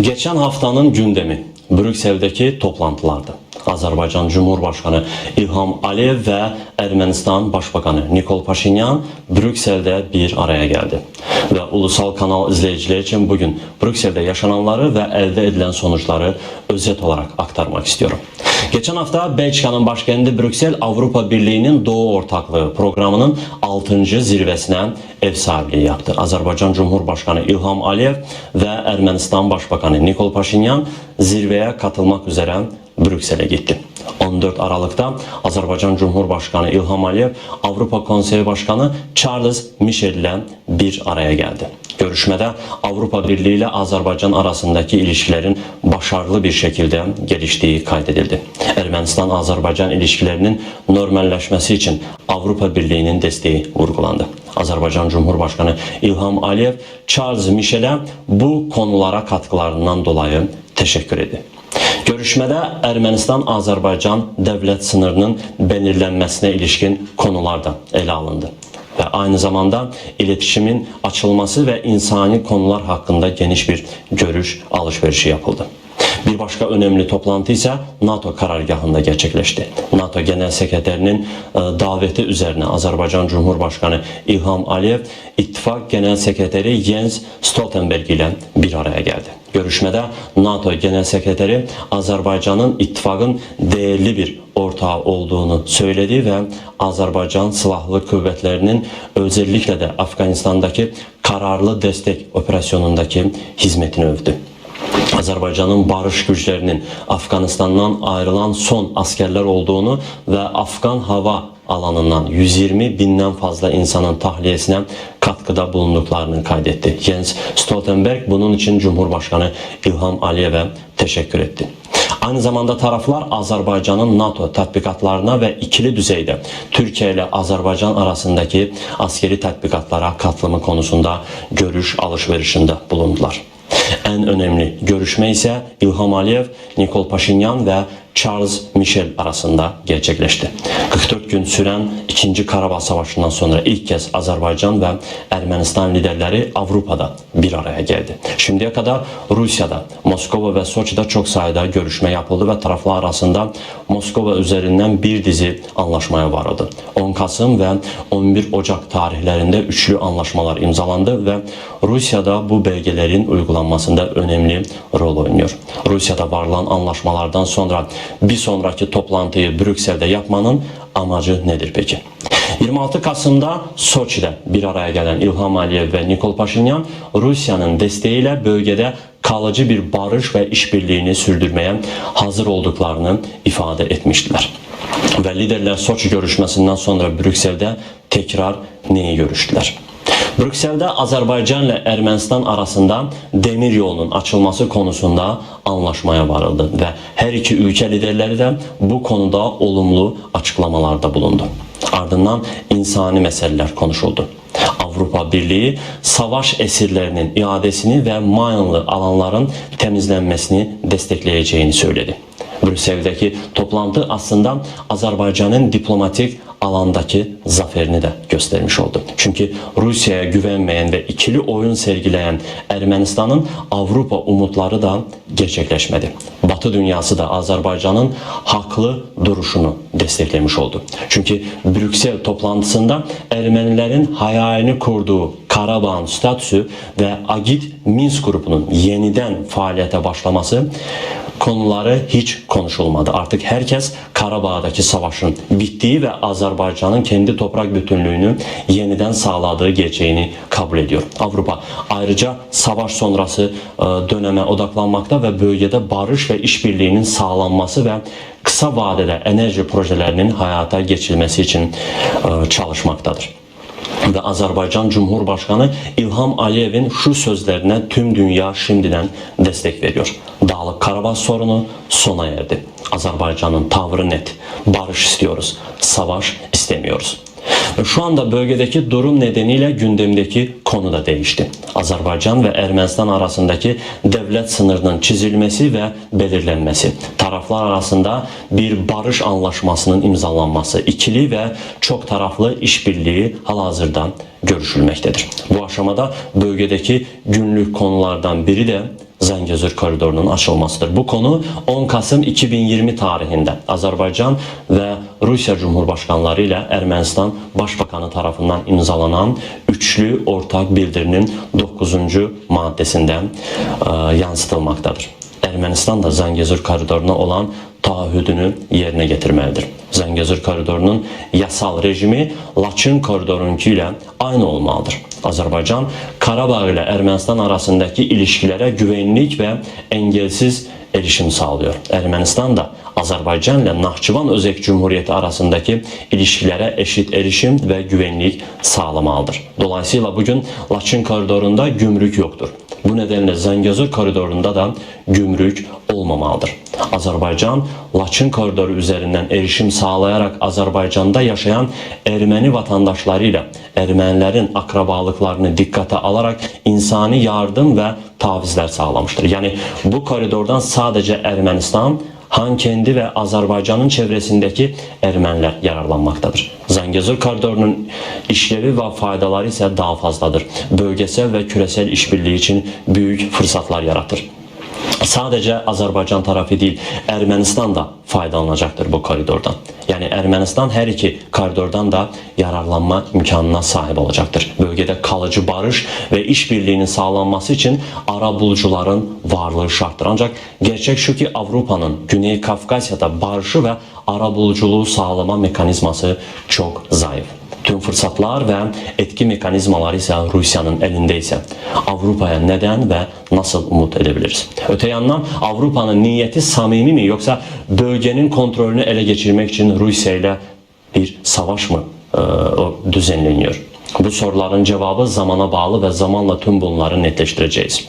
Geçen haftanın gündemi Brüksel'deki toplantılardı. Azərbaycan Cumhurbaşkanı İlham Aliyev və Ermənistan Başbakanı Nikol Paşinyan Brüksel'də bir araya geldi. Və ulusal kanal izləyiciləri üçün bugün Brüksel'də yaşananları və əldə edilən sonuçları özet olarak aktarmak istiyorum. Geçen hafta Belçika'nın başkenti Brüksel Avrupa Birliği'nin Doğu Ortaklığı programının 6. zirvesine ev sahipliği yaptı. Azerbaycan Cumhurbaşkanı İlham Aliyev ve Ermenistan Başbakanı Nikol Paşinyan zirveye katılmak üzere Brüksel'e gitti. 14 Aralık'ta Azerbaycan Cumhurbaşkanı İlham Aliyev Avrupa Konseyi Başkanı Charles Michel ile bir araya geldi. Görüşmede Avrupa Birliği ile Azerbaycan arasındaki ilişkilerin başarılı bir şekilde geliştiği kaydedildi. Ermenistan-Azerbaycan ilişkilerinin normalleşmesi için Avrupa Birliği'nin desteği vurgulandı. Azerbaycan Cumhurbaşkanı İlham Aliyev Charles Michel'e bu konulara katkılarından dolayı teşekkür etti. Görüşmede Ermənistan-Azərbaycan devlet sınırının belirlenmesine ilişkin konular da ele alındı. Ve aynı zamanda iletişimin açılması ve insani konular hakkında geniş bir görüş alışverişi yapıldı. Bir başka önemli toplantı ise NATO karargahında gerçekleşti. NATO Genel Sekreterinin e, daveti üzerine Azerbaycan Cumhurbaşkanı İlham Aliyev, İttifak Genel Sekreteri Jens Stoltenberg ile bir araya geldi. Görüşmede NATO Genel Sekreteri Azerbaycan'ın ittifakın değerli bir ortağı olduğunu söyledi ve Azerbaycan Silahlı Kuvvetlerinin özellikle de Afganistan'daki kararlı destek operasyonundaki hizmetini övdü. Azerbaycan'ın barış güçlerinin Afganistan'dan ayrılan son askerler olduğunu ve Afgan hava alanından 120 binden fazla insanın tahliyesine katkıda bulunduklarını kaydetti. Jens Stoltenberg bunun için Cumhurbaşkanı İlham Aliyev'e teşekkür etti. Aynı zamanda taraflar Azerbaycan'ın NATO tatbikatlarına ve ikili düzeyde Türkiye ile Azerbaycan arasındaki askeri tatbikatlara katılımı konusunda görüş alışverişinde bulundular. En önemli görüşme ise İlham Aliyev, Nikol Paşinyan ve Charles Michel arasında gerçekleşti. 44 gün süren 2. Karabağ Savaşı'ndan sonra ilk kez Azerbaycan ve Ermenistan liderleri Avrupa'da bir araya geldi. Şimdiye kadar Rusya'da, Moskova ve Soçi'de çok sayıda görüşme yapıldı ve taraflar arasında Moskova üzerinden bir dizi anlaşmaya varıldı. 10 Kasım ve 11 Ocak tarihlerinde üçlü anlaşmalar imzalandı ve Rusya'da bu belgelerin uygulanmasında önemli rol oynuyor. Rusya'da varılan anlaşmalardan sonra bir sonraki toplantıyı Brüksel'de yapmanın amacı nedir peki? 26 Kasım'da Soçi'de bir araya gelen İlham Aliyev ve Nikol Paşinyan Rusya'nın desteğiyle bölgede kalıcı bir barış ve işbirliğini sürdürmeye hazır olduklarını ifade etmiştiler. Ve liderler Soçi görüşmesinden sonra Brüksel'de tekrar neyi görüştüler? Brüksel'de Azerbaycan ile Ermenistan arasında demir yolunun açılması konusunda anlaşmaya varıldı ve her iki ülke liderleri de bu konuda olumlu açıklamalarda bulundu. Ardından insani meseleler konuşuldu. Avrupa Birliği savaş esirlerinin iadesini ve mayınlı alanların temizlenmesini destekleyeceğini söyledi. Brüksel'deki toplantı aslında Azerbaycan'ın diplomatik alandaki zaferini de göstermiş oldu. Çünkü Rusya'ya güvenmeyen ve ikili oyun sergileyen Ermenistan'ın Avrupa umutları da gerçekleşmedi. Batı dünyası da Azerbaycan'ın haklı duruşunu desteklemiş oldu. Çünkü Brüksel toplantısında Ermenilerin hayalini kurduğu Karabağ'ın statüsü ve Agit Minsk grubunun yeniden faaliyete başlaması konuları hiç konuşulmadı. Artık herkes Karabağ'daki savaşın bittiği ve Azerbaycan'ın kendi toprak bütünlüğünü yeniden sağladığı gerçeğini kabul ediyor. Avrupa ayrıca savaş sonrası e, döneme odaklanmakta ve bölgede barış ve işbirliğinin sağlanması ve kısa vadede enerji projelerinin hayata geçirilmesi için e, çalışmaktadır ve Azerbaycan Cumhurbaşkanı İlham Aliyev'in şu sözlerine tüm dünya şimdiden destek veriyor. Dağlık Karabağ sorunu sona erdi. Azerbaycan'ın tavrı net. Barış istiyoruz. Savaş istemiyoruz. Şu anda bölgedeki durum nedeniyle gündemdeki konu da değişti. Azerbaycan ve Ermenistan arasındaki devlet sınırının çizilmesi ve belirlenmesi, taraflar arasında bir barış anlaşmasının imzalanması, ikili ve çok taraflı işbirliği halihazırda görüşülmektedir. Bu aşamada bölgedeki günlük konulardan biri de Zəngəzur koridorunun açılmasıdır. Bu konu 10 Kasım 2020 tarihində Azərbaycan və Rusiya Cumhurbaşqanları ilə Ermənistan Başbakanı tarafından imzalanan üçlü ortak bildirinin 9-cu maddəsində ə, yansıtılmaqdadır. Ermənistan da Zəngəzur koridoruna olan taahhüdünü yerinə getirməlidir. Zəngəzur koridorunun yasal rejimi Laçın koridorunki ilə aynı olmalıdır. Azərbaycan Qarabağ ilə Ermənistan arasındakı ilişkilərə güvənlik və engelsiz erişim sağlıyor. Ermənistan da Azərbaycan ilə Naxçıvan Özək Cümhuriyyəti arasındakı ilişkilərə eşit erişim və güvənlik sağlamalıdır. Dolayısıyla bugün Laçın koridorunda gümrük yoktur. Bu nedenle Zəngəzur koridorunda da gümrük olmamalıdır. Azərbaycan Laçın koridoru üzerinden erişim sağlayarak Azərbaycanda yaşayan erməni vatandaşları ilə ermənilərin akrabalıklarını dikkate alarak insani yardım ve tavizler sağlamıştır. Yani bu koridordan sadece Ermənistan Hankendi ve Azerbaycan'ın çevresindeki Ermeniler yararlanmaktadır. Zəngəzur koridorunun işlevi ve faydaları ise daha fazladır. Bölgesel ve küresel işbirliği için büyük fırsatlar yaratır. Sadece Azerbaycan tarafı değil, Ermenistan da faydalanacaktır bu koridordan. Yani Ermenistan her iki koridordan da yararlanma imkanına sahip olacaktır. Bölgede kalıcı barış ve işbirliğinin sağlanması için ara bulucuların varlığı şarttır. Ancak gerçek şu ki Avrupa'nın Güney Kafkasya'da barışı ve ara buluculuğu sağlama mekanizması çok zayıf. Tüm fırsatlar ve etki mekanizmaları ise Rusya'nın elinde ise Avrupa'ya neden ve nasıl umut edebiliriz? Öte yandan Avrupa'nın niyeti samimi mi yoksa bölgenin kontrolünü ele geçirmek için Rusya ile bir savaş mı e, düzenleniyor? Bu soruların cevabı zamana bağlı ve zamanla tüm bunları netleştireceğiz.